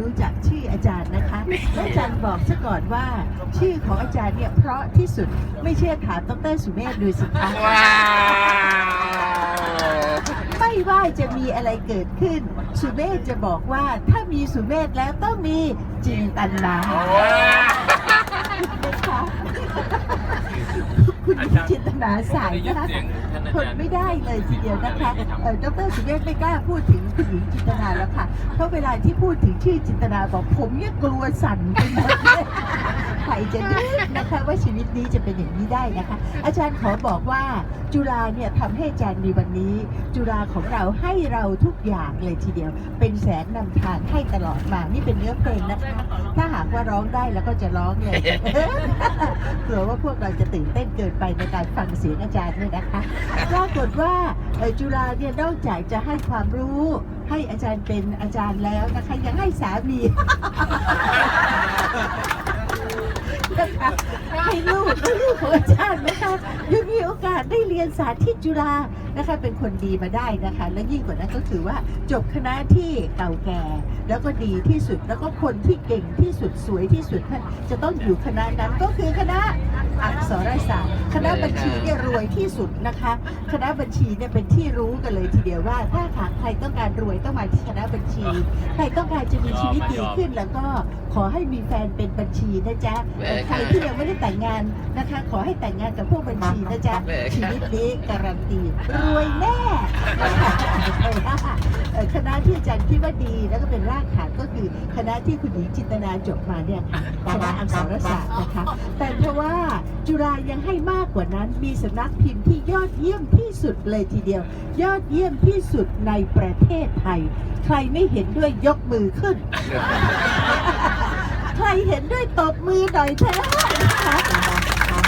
รู้จักชื่ออาจารย์นะคะและอาจารย์บอกซะก่อนว่า ชื่อของอาจารย์เนี่ยเพราะที่สุดไม่เชื่อถามดรสุเมธดูสิคะว้าวไม่ว่าจะมีอะไรเกิดขึ้น สุเมธจะบอกว่าถ้ามีสุเมธแล้วต้องมีจินตนาว้าวนะคะ คุณจินตนาสายนะคะทนไม่ได้เลยทีเดียวนะคะเออดรสุเมธไม่กล้าพูดถึงคุณหญิงจินตนาแล้วค่ะเพราะเวลาที่พูดถึงชื่อจินตนาบอกผมเนี่ยกลัวสั่นไปหมดเลย ใครจะนึกนะคะว่าชีวิตนี้จะเป็นอย่างนี้ได้นะคะ อาจารย์ขอบอกว่าจุฬาเนี่ยทำให้อาจารย์มีวันนี้ จุฬาของเราให้เราทุกอย่างเลยทีเดียว เป็นแสงนำทางให้ตลอดมานี่เป็นเนื้อเพลงนะคะ ถ้าหากว่าร้องได้แล้วก็จะร้องเลยเผื่อว่าพวกเราจะตื่นเต้นเกินไปในการฟังเสียงอาจารย์เนี่ยนะคะปรากฏว่าจุฬาเนี่ยนอกจากจะให้ความรู้ให้อาจารย์เป็นอาจารย์แล้วนะคะยังให้สามี นะคะให้ลูกลูกของอาจารย์นะคะยังมีโอกาสได้เรียนสาธิตจุฬานะคะ เป็นคนดีมาได้นะคะ และยิ่งกว่านั้นก็คือว่าจบคณะที่เก่าแก่ แล้วก็ดีที่สุดแล้วก็คนที่เก่งที่สุดสวยที่สุดท่านจะต้องอยู่คณะนั้นก็คือคณะอักษรศาสตร์ คณะบัญชีเนี่ยรวยที่สุดนะคะ คณะบัญชีเนี่ยเป็นที่รู้กันเลยทีเดียวว่า ถ้าหากใครต้องการรวยต้องมาที่คณะบัญชี ใครต้องการจะมีชีวิตดีขึ้นแล้วก็ขอให้มีแฟนเป็นบัญชีนะจ๊ะใครที่ยังไม่ได้แต่งงานนะคะ ขอให้แต่งงานกับพวกบัญชีนะจ๊ะชีวิตนี้การันตีรวยแน่คณะที่อาจารย์คิดว่าดีแล้วก็เป็นรากฐานก็คือคณะที่คุณหญิงจินตนาจบมาเนี่ยค่ะคณะอักษรศาสตร์นะคะ แต่เพราะว่าจุฬายังให้มากกว่านั้นมีสำนักพิมพ์ที่ยอดเยี่ยมที่สุดเลยทีเดียว ยอดเยี่ยมที่สุดในประเทศไทย ใครไม่เห็นด้วยยกมือขึ้น ใครเห็นด้วยตบมือหน่อยเถอะนะคะ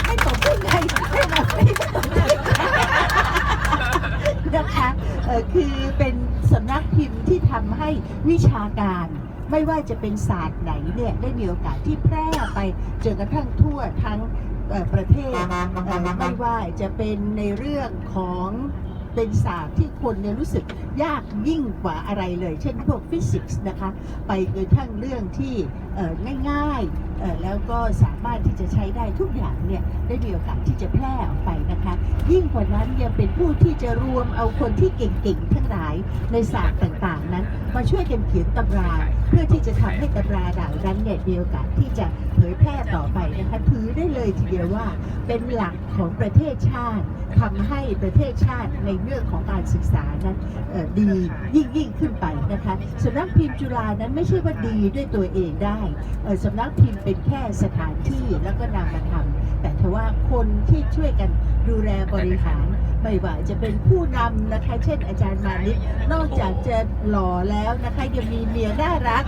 ให้ตบได้ไงให้มาไม่ตบได้นะคะคือเป็นสำนักพิมพ์ที่ทำให้วิชาการไม่ว่าจะเป็นศาสตร์ไหนเนี่ยได้มีโอกาสที่แพร่ไปจนกระทั่งทั่วทั้ง ประเทศไม่ว่าจะเป็นในเรื่องของเป็นศาสตร์ที่คนเนี่ยรู้สึกยากยิ่งกว่าอะไรเลย เช่นพวกฟิสิกส์นะคะ ไปจนทั่งเรื่องที่ง่ายๆ แล้วก็สามารถที่จะใช้ได้ทุกอย่างเนี่ยได้มีโอกาสที่จะแพร่ออกไปนะคะ ยิ่งกว่านั้นยังเป็นผู้ที่จะรวมเอาคนที่เก่งๆทั้งหลายในศาสตร์ต่างๆ นั้น มาช่วยกันเขียนตำราเพื่อที่จะทำให้ตำราเหล่านั้นเนี่ยมีโอกาสที่จะเผยแพร่ต่อไปนะคะถือได้เลยทีเดียวว่าเป็นหลักของประเทศชาติทำให้ประเทศชาติในเรื่องของการศึกษานั้นดียิ่งยิ่งขึ้นไปนะคะสำนักพิมพ์จุฬานั้นไม่ใช่ว่าดีด้วยตัวเองได้สำนักพิมพ์เป็นแค่สถานที่แล้วก็นำมาทำแต่ทว่าคนที่ช่วยกันดูแลบริหารไม่ว่าจะเป็นผู้นำนะคะ เช่นอาจารย์มานิดนอกจากจะหล่อแล้วนะคะยังมีเมียน่ารัก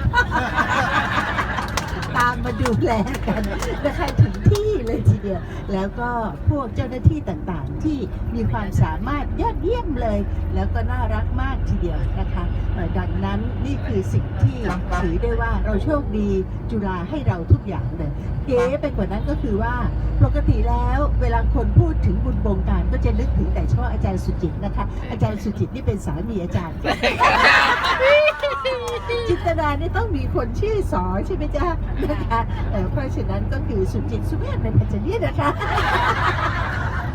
ตามมาดูแลกันนะคะถึงที่เลยทีเดียว แล้วก็พวกเจ้าหน้าที่ต่าง ที่มีความสามารถยอดเยี่ยมเลย แล้วก็น่ารักมากทีเดียวนะคะเอ่อดังนั้นนี่คือสิ่งที่ถือได้ว่าเราโชคดีจุฬาให้เราทุกอย่างเลยเก๋ไปกว่านั้นก็คือว่าปกติแล้วเวลาคนพูดถึงบุญบงการก็จะนึกถึงแต่เฉพาะอาจารย์สุจิตนะคะ อาจารย์สุจิตนี่เป็นสามีอาจารย์จินตนานี่ต้องมีคนชื่อสอใช่ไหมจ๊ะนะคะเอ่อเพราะฉะนั้นก็คือสุจิตสุเมธเป็นอาจารย์นี่นะคะ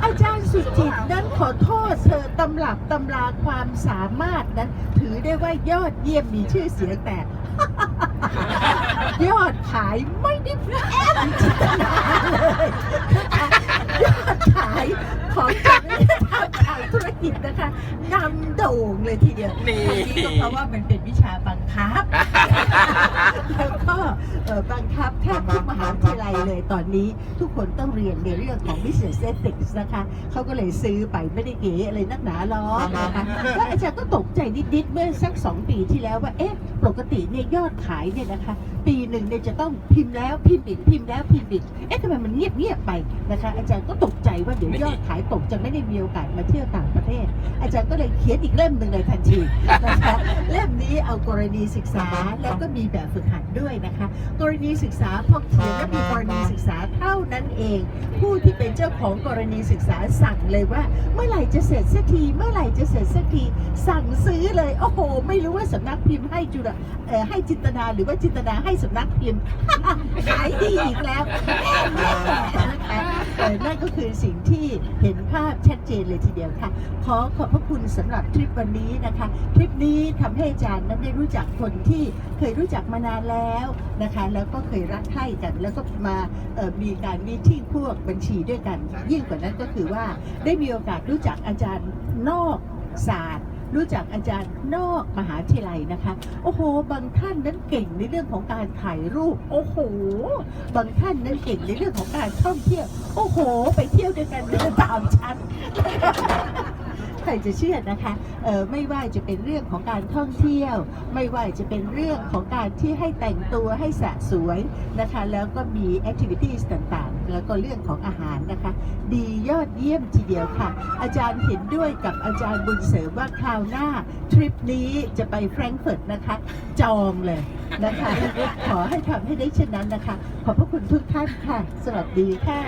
อาจารย์สุจิตนั้นขอโทษเธอตำรับตำราความสามารถนั้น ถือได้ว่ายอดเยี่ยมมีชื่อเสียงแต่ ยอดขายไม่ได้แอมจินตนาเลยนะคะยอดขายของการทำขายธุรกิจนะคะนำโด่งเลยทีเดียวนี่ทั้งนี้ก็เพราะว่ามันเป็นวิชาบังคับแล้ว ก็เอ่อบังคับแทบทุกมหาวิทยาลัยเลยตอนนี้ ทุกคนต้องเรียนในเรื่องของ business ethics นะคะเขาก็เลยซื้อไปไม่ได้เก๋อะไรนักหนาหรอกนะคะแล้วอาจารย์ก็ตกใจนิดๆเมื่อสักสองปีที่แล้วว่าเอ๊ะ ปกติเนี่ยยอดขายเนี่ยนะคะ ปีหนึ่งเนี่ยจะต้องพิมพ์แล้วพิมพ์อีกพิมพ์แล้วพิมพ์อีกเอ๊ะทำไมมันเงียบเงียบไปนะคะ อาจารย์ก็ตกใจว่าเดี๋ยวยอดขายตกจะไม่ได้มีโอกาสมาเที่ยวต่างประเทศ อาจารย์ก็เลยเขียนอีกเล่มหนึ่งเลยทันทีนะคะเล่มนี้เอากรณีศึกษาแล้วก็มีแบบฝึกหัดด้วยนะคะ กรณีศึกษาพอเขียนและมีกรณีศึกษาเท่านั้น เอง ผู้ที่เป็นเจ้าของกรณีศึกษาสั่งเลยว่า เมื่อไหร่จะเสร็จสักที เมื่อไหร่จะเสร็จสักที สั่งซื้อเลย โอ้โห ไม่รู้ว่าสำนักพิมพ์ให้จุฬาให้จินตนาหรือว่าจินตนาให้สำนักพิมพ์ขายดีอีกแล้วนะคะนั่นก็คือสิ่งที่เห็นภาพชัดเจนเลยทีเดียวค่ะ ขอขอบพระคุณสำหรับทริปวันนี้นะคะ ทริปนี้ทำให้อาจารย์นั้นได้รู้จักคนที่เคยรู้จักมานานแล้วนะคะ แล้วก็เคยรักใคร่กัน แล้วก็มามีการมีที่พวกบัญชีด้วยกัน ยิ่งกว่านั้นก็คือว่าได้มีโอกาสรู้จักอาจารย์นอกศาสตร์รู้จักอาจารย์นอกมหาวิทยาลัยนะคะ โอ้โห บางท่านนั้นเก่งในเรื่องของการถ่ายรูป โอ้โห บางท่านนั้นเก่งในเรื่องของการท่องเที่ยว โอ้โห ไปเที่ยวด้วยกันเดินตามฉัน ใครจะเชื่อนะคะเออไม่ว่าจะเป็นเรื่องของการท่องเที่ยว ไม่ว่าจะเป็นเรื่องของการที่ให้แต่งตัวให้สะสวยนะคะ แล้วก็มีแอคทิวิตี้ต่างๆ แล้วก็เรื่องของอาหารนะคะ ดียอดเยี่ยมทีเดียวค่ะ อาจารย์เห็นด้วยกับอาจารย์บุญเสริมว่าคราวหน้า ทริปนี้จะไปแฟรงก์เฟิร์ตนะคะ จองเลยนะคะ ขอให้ทำให้ได้เช่นนั้นนะคะ ขอบพระคุณทุกท่านค่ะ สวัสดีค่ะ